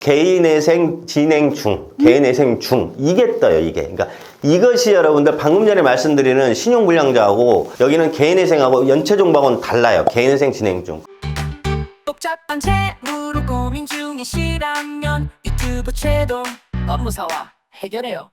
개인회생 진행 중, 개인회생 중 이게 떠요 이게. 그러니까 이것이 여러분들 방금 전에 말씀드리는 신용불량자하고 여기는 개인회생하고 연체종박은 달라요. 개인회생 진행 중. 복잡한 채무로 고민 중이시라면 유튜브 채도 업무사와 해결해요.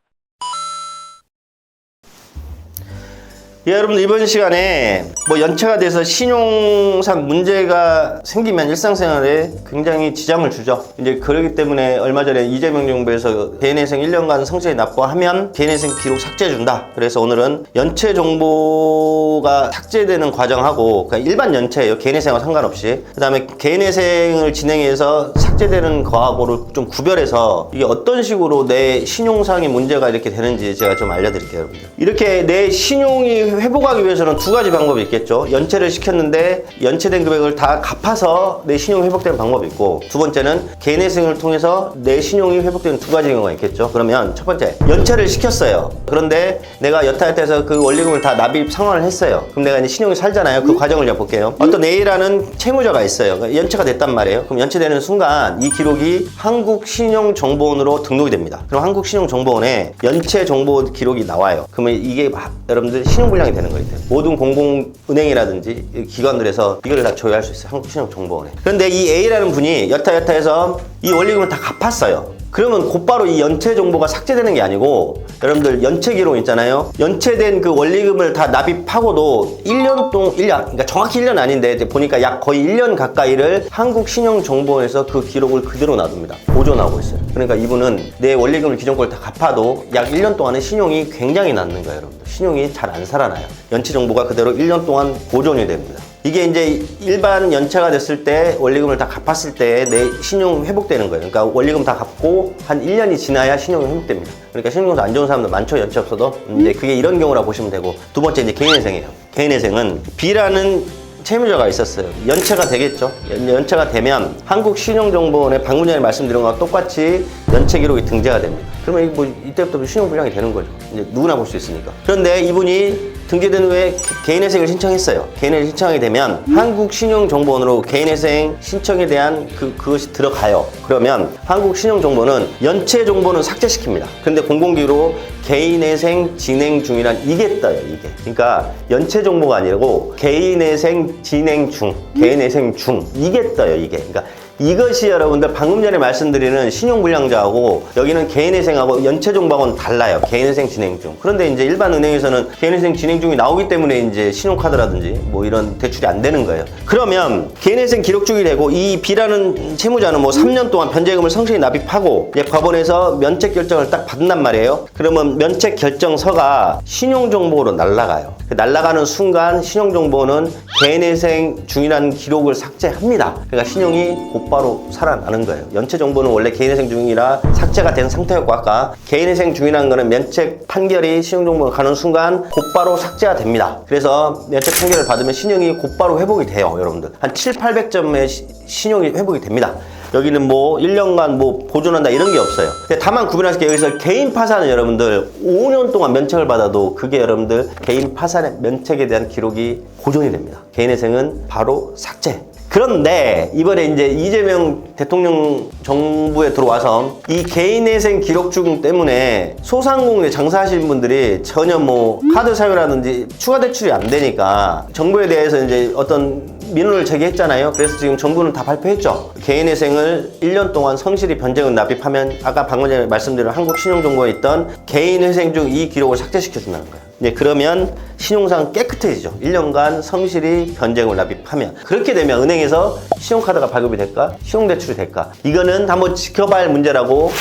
예, 여러분 이번 시간에 뭐 연체가 돼서 신용상 문제가 생기면 일상생활에 굉장히 지장을 주죠. 이제 그러기 때문에 얼마 전에 이재명 정부에서 개인회생 1년간 성실히 납부하면 개인회생 기록 삭제해 준다. 그래서 오늘은 연체 정보가 삭제되는 과정하고 그러니까 일반 연체예요. 개인회생과 상관없이. 그 다음에 개인회생을 진행해서 삭제되는 거하고를 좀 구별해서 이게 어떤 식으로 내 신용상의 문제가 이렇게 되는지 제가 좀 알려드릴게요, 여러분들. 이렇게 내 신용이 회복하기 위해서는 두 가지 방법이 있겠죠. 연체를 시켰는데 연체된 금액을 다 갚아서 내 신용이 회복되는 방법이 있고 두 번째는 개인회생을 통해서 내 신용이 회복되는 두 가지 경우가 있겠죠. 그러면 첫 번째, 연체를 시켰어요. 그런데 내가 여타여타해서 그 원리금을 다 납입 상환을 했어요. 그럼 내가 이제 신용이 살잖아요. 그 과정을 볼게요. 어떤 A라는 채무자가 있어요. 그러니까 연체가 됐단 말이에요. 그럼 연체되는 순간 이 기록이 한국신용정보원으로 등록이 됩니다. 그럼 한국신용정보원에 연체 정보 기록이 나와요. 그러면 이게 막 여러분들 신용불량이 되는 거예요. 모든 공공은행이라든지 기관들에서 이걸 다 조회할 수 있어요. 한국신용정보원에. 그런데 이 A라는 분이 여타여타해서 이 원리금을 다 갚았어요. 그러면 곧바로 이 연체 정보가 삭제되는 게 아니고 여러분들 연체 기록 있잖아요. 연체된 그 원리금을 다 납입하고도 1년 동안 1년 그러니까 정확히 1년 아닌데 보니까 약 거의 1년 가까이를 한국신용정보원에서 그 기록을 그대로 놔둡니다. 보존하고 있어요. 그러니까 이분은 내 원리금을 기존 걸 다 갚아도 약 1년 동안은 신용이 굉장히 낮는 거예요, 여러분들. 신용이 잘 안 살아나요. 연체 정보가 그대로 1년 동안 보존이 됩니다. 이게 이제 일반 연체가 됐을 때 원리금을 다 갚았을 때 내 신용 회복되는 거예요. 그러니까 원리금 다 갚고 한 1년이 지나야 신용이 회복됩니다. 그러니까 신용도 안 좋은 사람들 많죠, 연체 없어도. 이제 그게 이런 경우라고 보시면 되고. 두 번째 이제 개인회생이에요. 개인회생은 B라는 채무자가 있었어요. 연체가 되겠죠. 연- 연체가 되면 한국신용정보원에 방금 전에 말씀드린 거와 똑같이 연체 기록이 등재가 됩니다. 그러면 뭐 이때부터 신용불량이 되는 거죠. 이제 누구나 볼 수 있으니까. 그런데 이분이 등재된 후에 개인회생을 신청했어요. 개인회생 신청하게 되면 한국신용정보원으로 개인회생 신청에 대한 그, 그것이 들어가요. 그러면 한국신용정보는 연체 정보는 삭제시킵니다. 근데 공공기로 개인회생 진행 중이란 이게 떠요, 이게. 그러니까 연체 정보가 아니고 개인회생 진행 중, 개인회생 중 이게 떠요, 이게. 그러니까 이것이 여러분들 방금 전에 말씀드리는 신용불량자하고 여기는 개인회생하고 연체종박은 달라요. 개인회생 진행 중. 그런데 이제 일반 은행에서는 개인회생 진행 중이 나오기 때문에 이제 신용카드라든지 뭐 이런 대출이 안 되는 거예요. 그러면 개인회생 기록중이 되고 이 B라는 채무자는 뭐 3년 동안 변제금을 성실히 납입하고 이제 법원에서 면책 결정을 딱 받는단 말이에요. 그러면 면책 결정서가 신용정보로 날라가요. 그 날라가는 순간 신용정보는 개인회생 중이라는 기록을 삭제합니다. 그러니까 신용이 곧바로 살아나는 거예요. 연체 정보는 원래 개인회생 중이라 삭제가 된 상태였고 아까 개인회생 중이라는 거는 면책 판결이 신용정보로 가는 순간 곧바로 삭제가 됩니다. 그래서 면책 판결을 받으면 신용이 곧바로 회복이 돼요, 여러분들. 한 7, 800점의 신용이 회복이 됩니다. 여기는 뭐 1년간 뭐 보존한다 이런 게 없어요. 다만 구분하실 게 여기서 개인 파산은 여러분들 5년 동안 면책을 받아도 그게 여러분들 개인 파산의 면책에 대한 기록이 보존이 됩니다. 개인회생은 바로 삭제. 그런데 이번에 이제 이재명 대통령 정부에 들어와서 이 개인회생 기록중 때문에 소상공인에 장사하시는 분들이 전혀 뭐 카드 사용이라든지 추가 대출이 안 되니까 정부에 대해서 이제 어떤 민원을 제기했잖아요. 그래서 지금 정부는 다 발표했죠. 개인회생을 1년 동안 성실히 변제금 납입하면 아까 방금 전에 말씀드린 한국신용정보에 있던 개인회생 중 이 기록을 삭제시켜 준다는 거예요. 이제 그러면 신용상 깨끗해지죠. 1년간 성실히 변제금을 납입하면. 그렇게 되면 은행에서 신용카드가 발급이 될까? 신용대출이 될까? 이거는 한번 지켜봐야 할 문제라고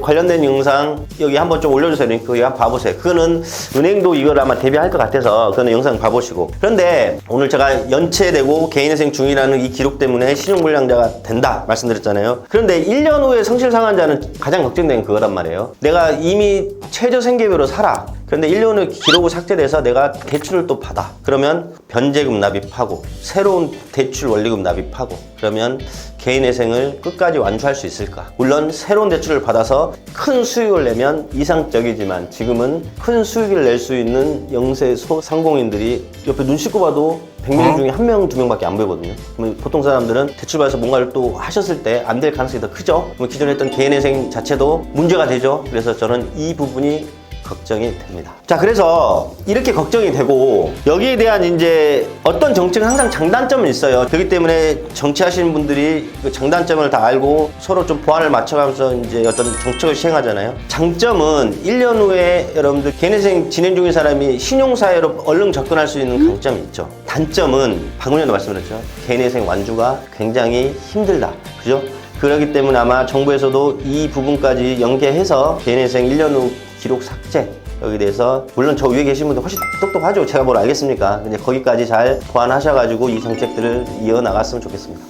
관련된 영상 여기 한번 좀 올려주세요. 링크 여기 한번 봐보세요. 그거는 은행도 이걸 아마 대비할 것 같아서 그거는 영상 봐보시고. 그런데 오늘 제가 연체되고 개인회생 중이라는 이 기록 때문에 신용불량자가 된다 말씀드렸잖아요. 그런데 1년 후에 성실 상환자는 가장 걱정되는 그거란 말이에요. 내가 이미 최저 생계비로 살아. 그런데 1년 후 기록 후 삭제돼서 내가 대출을 또 받아. 그러면 변제금 납입하고 새로운 대출 원리금 납입하고 그러면 개인회생을 끝까지 완주할 수 있을까? 물론 새로운 대출을 받아서 큰 수익을 내면 이상적이지만 지금은 큰 수익을 낼 수 있는 영세 소상공인들이 옆에 눈 씻고 봐도 100명 중에 한 명, 두 명밖에 안 보이거든요. 보통 사람들은 대출 받아서 뭔가를 또 하셨을 때 안 될 가능성이 더 크죠. 기존에 했던 개인회생 자체도 문제가 되죠. 그래서 저는 이 부분이 걱정이 됩니다. 자, 그래서 이렇게 걱정이 되고 여기에 대한 이제 어떤 정책은 항상 장단점은 있어요. 그렇기 때문에 정치하시는 분들이 그 장단점을 다 알고 서로 좀 보완을 맞춰가면서 이제 어떤 정책을 시행하잖아요. 장점은 1년 후에 여러분들 개인회생 진행 중인 사람이 신용사회로 얼른 접근할 수 있는 강점이 있죠. 단점은 방금 전에 말씀드렸죠. 개인회생 완주가 굉장히 힘들다. 그죠? 그렇기 때문에 아마 정부에서도 이 부분까지 연계해서 개인회생 1년 후 기록 삭제. 여기 대해서 물론 저 위에 계신 분들 훨씬 똑똑하죠. 제가 뭘 알겠습니까? 근데 거기까지 잘 보완하셔가지고 이 정책들을 이어나갔으면 좋겠습니다